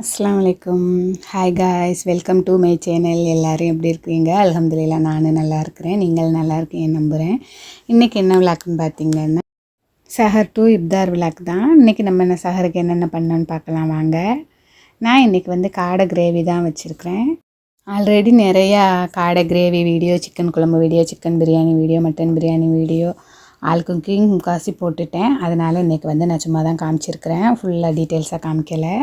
அஸ்லாம் வலைக்கம் hi guys welcome to my channel எல்லோரும் எப்படி இருக்கீங்க? அலமதுல்லா நானும் நல்லா இருக்கிறேன். நீங்கள் நல்லா இருக்கீங்க நம்புகிறேன் இன்றைக்கி என்ன விளாக்குன்னு பார்த்தீங்கன்னா சஹர் டு இப்தார் விளாக் தான். இன்றைக்கி நம்ம என்ன சஹருக்கு என்னென்ன பண்ணோன்னு பார்க்கலாம் வாங்க. நான் இன்றைக்கி வந்து காடை கிரேவி தான் வச்சுருக்கிறேன். ஆல்ரெடி நிறையா காடை கிரேவி வீடியோ சிக்கன் குழம்பு video chicken biryani video mutton biryani video all cooking முக்காசி போட்டுட்டேன். அதனால் இன்றைக்கி வந்து நான் சும்மா தான் காமிச்சிருக்கிறேன் ஃபுல்லாக டீட்டெயில்ஸாக காமிக்கலை.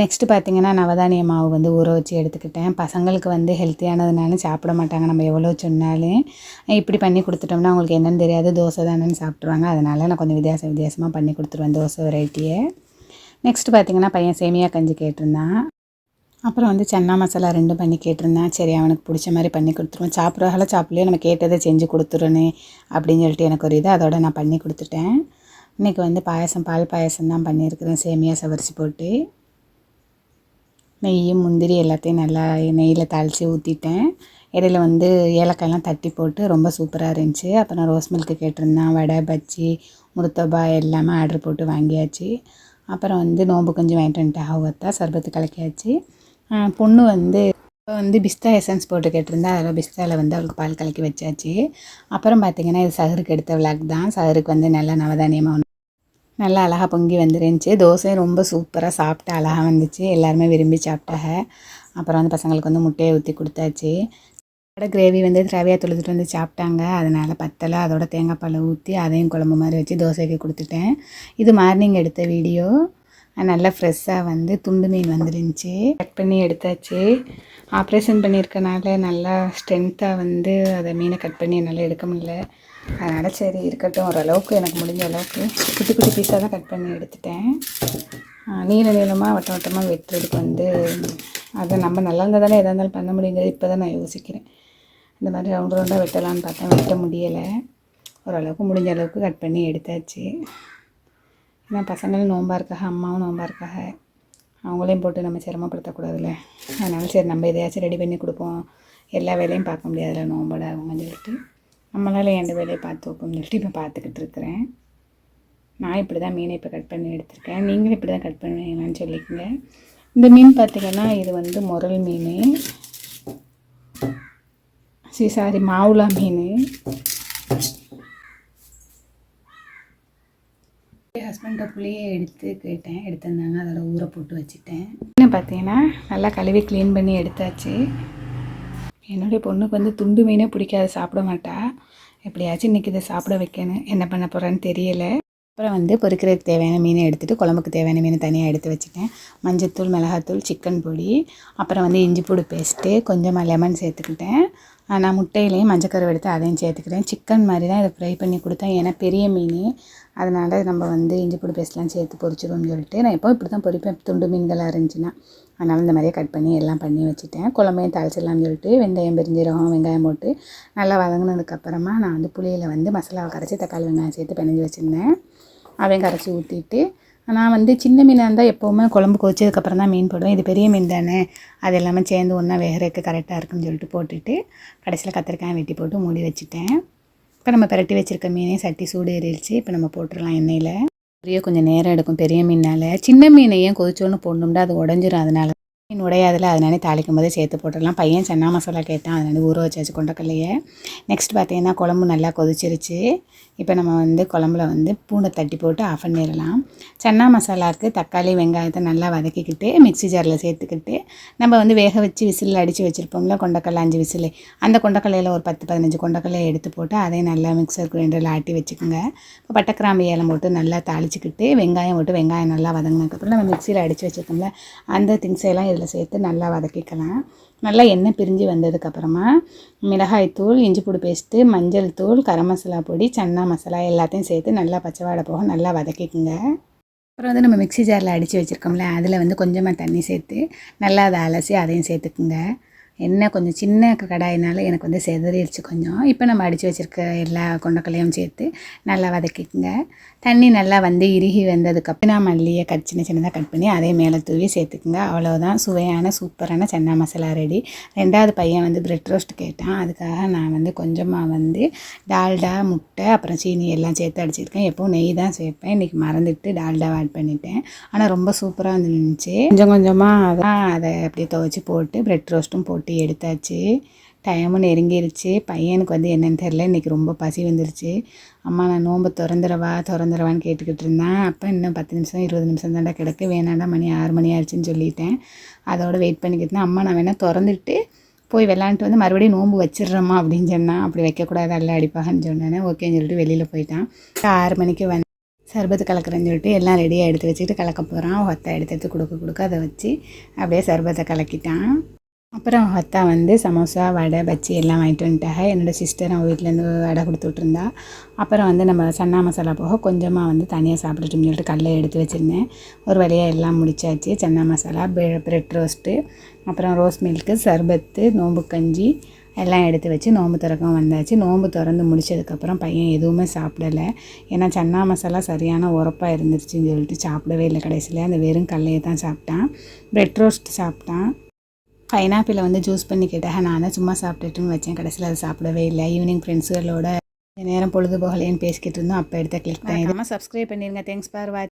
நெக்ஸ்ட்டு பார்த்திங்கன்னா நவதானிய மாவு வந்து ஊற வச்சு எடுத்துக்கிட்டேன். பசங்களுக்கு வந்து ஹெல்த்தியானதுனால சாப்பிட மாட்டாங்க. நம்ம எவ்வளோ சொன்னாலும் இப்படி பண்ணி கொடுத்துட்டோம்னா அவங்களுக்கு என்னென்னு தெரியாது. தோசை தானேன்னு சாப்பிட்ருவாங்க அதனால் நான் கொஞ்சம் வித்தியாச வித்தியாசமாக பண்ணி கொடுத்துருவேன் தோசை வெரைட்டியை நெக்ஸ்ட்டு பார்த்தீங்கன்னா பையன் சேமியா கஞ்சி கேட்டிருந்தான். அப்புறம் வந்து சன்னா மசாலா ரெண்டும் பண்ணி கேட்டிருந்தேன். சரி அவனுக்கு பிடிச்ச மாதிரி பண்ணி கொடுத்துருவோம். சாப்பிட்றதால சாப்பிட்லையோ நம்ம கேட்டதை செஞ்சு கொடுத்துருனே அப்படின்னு சொல்லிட்டு எனக்கு ஒரு இது அதோட நான் பண்ணி கொடுத்துட்டேன். இன்றைக்கி வந்து பாயசம் பால் பாயசம் தான் பண்ணியிருக்கிறேன். சேமியா சவரிச்சு போட்டு. நெய் முந்திரி எல்லாத்தையும் நல்லா நெய்யில் தாளித்து ஊற்றிட்டேன் இடையில வந்து ஏலக்காயெல்லாம் தட்டி போட்டு ரொம்ப சூப்பராக இருந்துச்சு. அப்புறம் ரோஸ் மில்க்கு கேட்டிருந்தேன் வடை பஜ்ஜி முருத்தபா எல்லாமே ஆர்டர் போட்டு வாங்கியாச்சு. அப்புறம் வந்து நோம்பு கொஞ்சம் வாங்கிட்டு வந்துட்டு ஆகத்தா சர்பத்து கலக்கியாச்சு. பொண்ணு வந்து இப்போ வந்து பிஸ்தா எசன்ஸ் போட்டு கேட்டிருந்தா அதில் பிஸ்தாவில் வந்து அவளுக்கு பால் கலக்கி வச்சாச்சு. அப்புறம் பார்த்திங்கன்னா இது சகருக்கு எடுத்த விளாக் தான். சகருக்கு வந்து நல்லா நவதானியமாக நல்லா அழகாக பொங்கி வந்துருந்துச்சு. தோசையும் ரொம்ப சூப்பராக சாப்பிட்டு அழகாக வந்துச்சு. எல்லாருமே விரும்பி சாப்பிட்டாங்க. அப்புறம் வந்து பசங்களுக்கு வந்து முட்டையை ஊற்றி கொடுத்தாச்சு. கடை கிரேவி வந்து ரவையாக தொழுதுட்டு வந்து சாப்பிட்டாங்க. அதனால் பத்தலை. அதோட தேங்காய் பாலை ஊற்றி அதையும் குழம்பு மாதிரி வச்சு தோசைக்கு கொடுத்துட்டேன். இது மார்னிங் எடுத்த வீடியோ. நல்லா ஃப்ரெஷ்ஷாக வந்து துண்டு மீன் வந்துருந்துச்சு. கட் பண்ணி எடுத்தாச்சு. ஆப்ரேஷன் பண்ணியிருக்கனால நல்லா ஸ்ட்ரென்த்தாக வந்து அதை மீனை கட் பண்ணி என்னால் எடுக்க முடியல. அதனால் சரி இருக்கட்டும். ஓரளவுக்கு எனக்கு முடிஞ்ச அளவுக்கு குட்டி குட்டி பீஸாக தான் கட் பண்ணி எடுத்துட்டேன். ஆஹ் நீள நீளமாக வட்டம் வட்டமாக வெட்டுறதுக்கு வந்து அதை நம்ம நல்லா இருந்தால் தானே எதாக இருந்தாலும் பண்ண முடியுங்கிறது இப்போ தான் நான் யோசிக்கிறேன். இந்த மாதிரி ரவுண்ட் ரவுண்டாக வெட்டலான்னு பார்த்தேன். வெட்ட முடியலை. ஓரளவுக்கு முடிஞ்ச அளவுக்கு கட் பண்ணி எடுத்தாச்சு. ஏன்னா பசங்களும் நோம்பாக இருக்காக அம்மாவும் நோம்பாக இருக்காக அவங்களையும் போட்டு நம்ம சிரமப்படுத்தக்கூடாதுல்ல. அதனால சரி நம்ம எதையாச்சும் ரெடி பண்ணி கொடுப்போம். எல்லா வேலையும் பார்க்க முடியாதுல்ல நோம்போட அவங்கன்னு சொல்லிட்டு. நம்மளால் எந்த வேலையை பார்த்து வைப்போம்னு சொல்லிட்டு இப்போ பார்த்துக்கிட்டு இருக்கிறேன். நான் இப்படி தான் மீனை இப்போ கட் பண்ணி எடுத்திருக்கேன். நீங்களும் இப்படி தான் கட் பண்ணுவீங்களான்னு சொல்லிக்கோங்க. இந்த மீன் பார்த்திங்கன்னா இது வந்து முரல் மீன். சரி சாரி மாவுலா மீன். என் ஹஸ்பண்ட புளியை எடுத்து கேட்டேன். எடுத்திருந்தாங்க. அதில் ஊற போட்டு வச்சுட்டேன் என்ன பார்த்தீங்கன்னா நல்லா கழுவி க்ளீன் பண்ணி எடுத்தாச்சு. என்னுடைய பொண்ணுக்கு வந்து துண்டு மீனே பிடிக்காது சாப்பிட மாட்டா. எப்படியாச்சும் இன்றைக்கி இதை சாப்பிட வைக்கணும். என்ன பண்ண போகிறேன்னு தெரியல. அப்புறம் வந்து பொறுக்கிறதுக்கு தேவையான மீனை எடுத்துகிட்டு குழம்புக்கு தேவையான மீனை தனியாக எடுத்து வச்சுட்டேன். மஞ்சத்தூள் மிளகாத்தூள் சிக்கன் பொடி அப்புறம் வந்து இஞ்சி பூடு பேஸ்ட்டு கொஞ்சமாக லெமன் சேர்த்துக்கிட்டேன். நான் முட்டையிலையும் மஞ்சக்கருவை எடுத்து அதையும் சேர்த்துக்கிறேன். சிக்கன் மாதிரி தான் இதை ஃப்ரை பண்ணி கொடுத்தேன். ஏன்னா பெரிய மீன். அதனால் நம்ம வந்து இஞ்சி பூடு பேஸ்ட்லாம் சேர்த்து பொரிச்சிடுவோம்னு சொல்லிட்டு நான் எப்போ இப்படி தான் பொரிப்பேன். துண்டு மீன்களாக இருந்துச்சுன்னா. அதனால் இந்த மாதிரியே கட் பண்ணி எல்லாம் பண்ணி வச்சுட்டேன். குழம்பையும் தாளிச்சிடலாம்னு சொல்லிட்டு வெந்தயம் பெருஞ்சீரகம் வெங்காயம் போட்டு நல்லா வதங்கினதுக்கப்புறமா நான் வந்து புளியில் வந்து மசாலாவை கரைச்சி தக்காளி வெங்காயம் சேர்த்து பிணைஞ்சி வச்சுருந்தேன். அதையும் கரைச்சி ஊற்றிட்டு நான் வந்து சின்ன மீனாக இருந்தால் எப்போவுமே குழம்பு கொதிச்சதுக்கப்புறம் தான் மீன் போடுவேன். இது பெரிய மீன் தானே. அது எல்லாமே சேர்ந்து ஒன்றா வேகிறதுக்கு கரெக்டாக இருக்குன்னு சொல்லிட்டு போட்டுட்டு கடைசியில் கத்திரிக்காய் வெட்டி போட்டு மூடி வச்சுட்டேன். இப்போ நம்ம பிரட்டி வச்சுருக்க மீனே சட்டி சூடு ஏறிடுச்சு. இப்போ நம்ம போட்டுடலாம் எண்ணெயில். பெரிய கொஞ்சம் நேரம் எடுக்கும் பெரிய மீனால் சின்ன மீனை ஏன் கொதிச்சோன்னு போடணும்னா அது உடஞ்சிரும். அதனால மீன் உடையாதில் அதனால தாளிக்கும் போதே சேர்த்து போட்டுடலாம். பையன் சன்னா மசாலா கேட்டான். அதனால ஊற வச்சாச்சு கொண்டக்கல்லையே நெக்ஸ்ட் பார்த்தீங்கன்னா குழம்பு நல்லா கொதிச்சிருச்சு. இப்போ நம்ம வந்து குழம்புல வந்து பூண்டை தட்டி போட்டு ஆஃப் பண்ணிடலாம். சன்னா மசாலாவுக்கு தக்காளி வெங்காயத்தை நல்லா வதக்கிக்கிட்டு மிக்ஸி ஜாரில் சேர்த்துக்கிட்டு நம்ம வந்து வேக வச்சு விசிலில் அடித்து வச்சுருப்போம்ல கொண்டக்கல்ல அஞ்சு விசில். அந்த கொண்டக்கல்லையில் ஒரு பத்து பதினஞ்சு கொண்டக்கல்லையை எடுத்து போட்டு அதையும் நல்லா மிக்சர் கிரைண்டரில் ஆட்டி வச்சுக்கோங்க. இப்போ பட்டை கிராம்பு ஏலம் போட்டு நல்லா தாளிச்சிக்கிட்டு வெங்காயம் போட்டு வெங்காயம் நல்லா வதங்கினதுக்கப்புறம் நம்ம மிக்சியில் அடித்து வச்சுருக்கோம்ல அந்த திங்ஸ் எல்லாம் இதில் சேர்த்து நல்லா வதக்கிக்கலாம். நல்லா எண்ணெய் பிரிஞ்சு வந்ததுக்கப்புறமா மிளகாய்த்தூள் இஞ்சி பூடு பேஸ்ட்டு மஞ்சள் தூள் கரம் மசாலா பொடி சன்னா மசாலா எல்லாத்தையும் சேர்த்து நல்லா பச்சைவாடை போக நல்லா வதக்கிக்குங்க. அப்புறம் வந்து நம்ம மிக்ஸி ஜாரில் அடித்து வச்சுருக்கோம்ல அதில் வந்து கொஞ்சமாக தண்ணி சேர்த்து நல்லா அதை அலசி அதையும் சேர்த்துக்குங்க. என்ன கொஞ்சம் சின்ன கடாயினால எனக்கு வந்து செதறிடுச்சு கொஞ்சம். இப்போ நம்ம அடித்து வச்சுருக்க எல்லா கொண்டக்கல்லையும் சேர்த்து நல்லா வதக்கிக்குங்க. தண்ணி நல்லா வந்து இறுகி வந்ததுக்கப்புறம் மல்லியை கட் சின்ன சின்னதாக கட் பண்ணி அதே மேலே தூவி சேர்த்துக்குங்க. அவ்வளோதான் சுவையான சூப்பரான சன்னா மசாலா ரெடி ரெண்டாவது பையன் வந்து பிரெட் ரோஸ்ட் கேட்டான். அதுக்காக நான் வந்து கொஞ்சமாக வந்து டால்டா முட்டை அப்புறம் சீனி எல்லாம் சேர்த்து அடிச்சிருக்கேன். எப்போவும் நெய் தான் சேர்ப்பேன். இன்றைக்கி மறந்துட்டு டால்டா ஆட் பண்ணிட்டேன். ஆனால் ரொம்ப சூப்பராக இருந்துச்சு கொஞ்சம் கொஞ்சமாக அதான் அதை அப்படியே துவச்சி போட்டு பிரெட் ரோஸ்ட்டும் போட்டு எடுத்தாச்சு. டைமும் நெருங்கிருச்சு. பையனுக்கு வந்து என்னென்னு தெரில இன்றைக்கி ரொம்ப பசி வந்துருச்சு. அம்மா நான் நோன்பு திறந்துடவா திறந்துடவான்னு கேட்டுக்கிட்டு இருந்தேன். அப்போ இன்னும் பத்து நிமிஷம் இருபது நிமிஷம் தாண்டா கிடக்கு. வேணாண்டா மணி ஆறு மணி ஆயிடுச்சுன்னு சொல்லிட்டேன். அதோட வெயிட் பண்ணிக்கிட்டு அம்மா நான் வேணால் திறந்துட்டு போய் விளாண்டுட்டு வந்து மறுபடியும் நோன்பு வச்சிடுறேம்மா அப்படின்னு சொன்னான். அப்படி வைக்கக்கூடாது அல்ல அடிப்பாகன்னு சொன்னேன். ஓகேன்னு சொல்லிட்டு வெளியில் போயிட்டான். ஆறு மணிக்கு வந்து சர்பத்து கலக்கிறேன்னு சொல்லிட்டு எல்லாம் ரெடியாக எடுத்து வச்சுட்டு கலக்க போகிறான் ஒத்த எடுத்து எடுத்து கொடுக்க கொடுக்க அதை வச்சு அப்படியே சர்பத்தை கலக்கிட்டான். அப்புறம் அத்தா வந்து சமோசா வடை பச்சி எல்லாம் வாங்கிட்டு வந்துட்டாங்க. என்னோடய சிஸ்டர் அவன் வீட்டிலேருந்து வடை கொடுத்துட்ருந்தா அப்புறம் வந்து நம்ம சன்னா மசாலா போக கொஞ்சமாக வந்து தனியாக சாப்பிட்டுட்டுன்னு சொல்லிட்டு கல்லை எடுத்து வச்சுருந்தேன். ஒரு வழியாக எல்லாம் முடிச்சாச்சு. சன்னா மசாலா பிரெட் ரோஸ்ட்டு அப்புறம் ரோஸ் மில்க்கு சர்பத்து நோம்பு கஞ்சி எல்லாம் எடுத்து வச்சு நோம்பு திறக்கம் வந்தாச்சு. நோம்பு திறந்து முடிச்சதுக்கப்புறம் பையன் எதுவுமே சாப்பிடலை. ஏன்னா சன்னா மசாலா சரியான உரப்பாக இருந்துருச்சுன்னு சொல்லிட்டு சாப்பிடவே இல்லை கடைசியில். அந்த வெறும் கல்லையை தான் சாப்பிட்டான். பிரெட் ரோஸ்ட் சாப்பிட்டான். பைனாப்பிளை வந்து ஜூஸ் பண்ணி கேட்டாக நான் சும்மா சாப்பிட்டுட்டுன்னு வச்சேன். கடைசியில் அதை சாப்பிடவே இல்லை. ஈவினிங் ஃப்ரெண்ட்ஸுகளோட நேரம் பொழுதுபோகலைன்னு பேசிக்கிட்டு இருந்தோம். அப்போ எடுத்த கிளிக் தான் சப்ஸ்கிரைப் பண்ணிடுங்க தேங்க்ஸ் ஃபார் வாட்ச்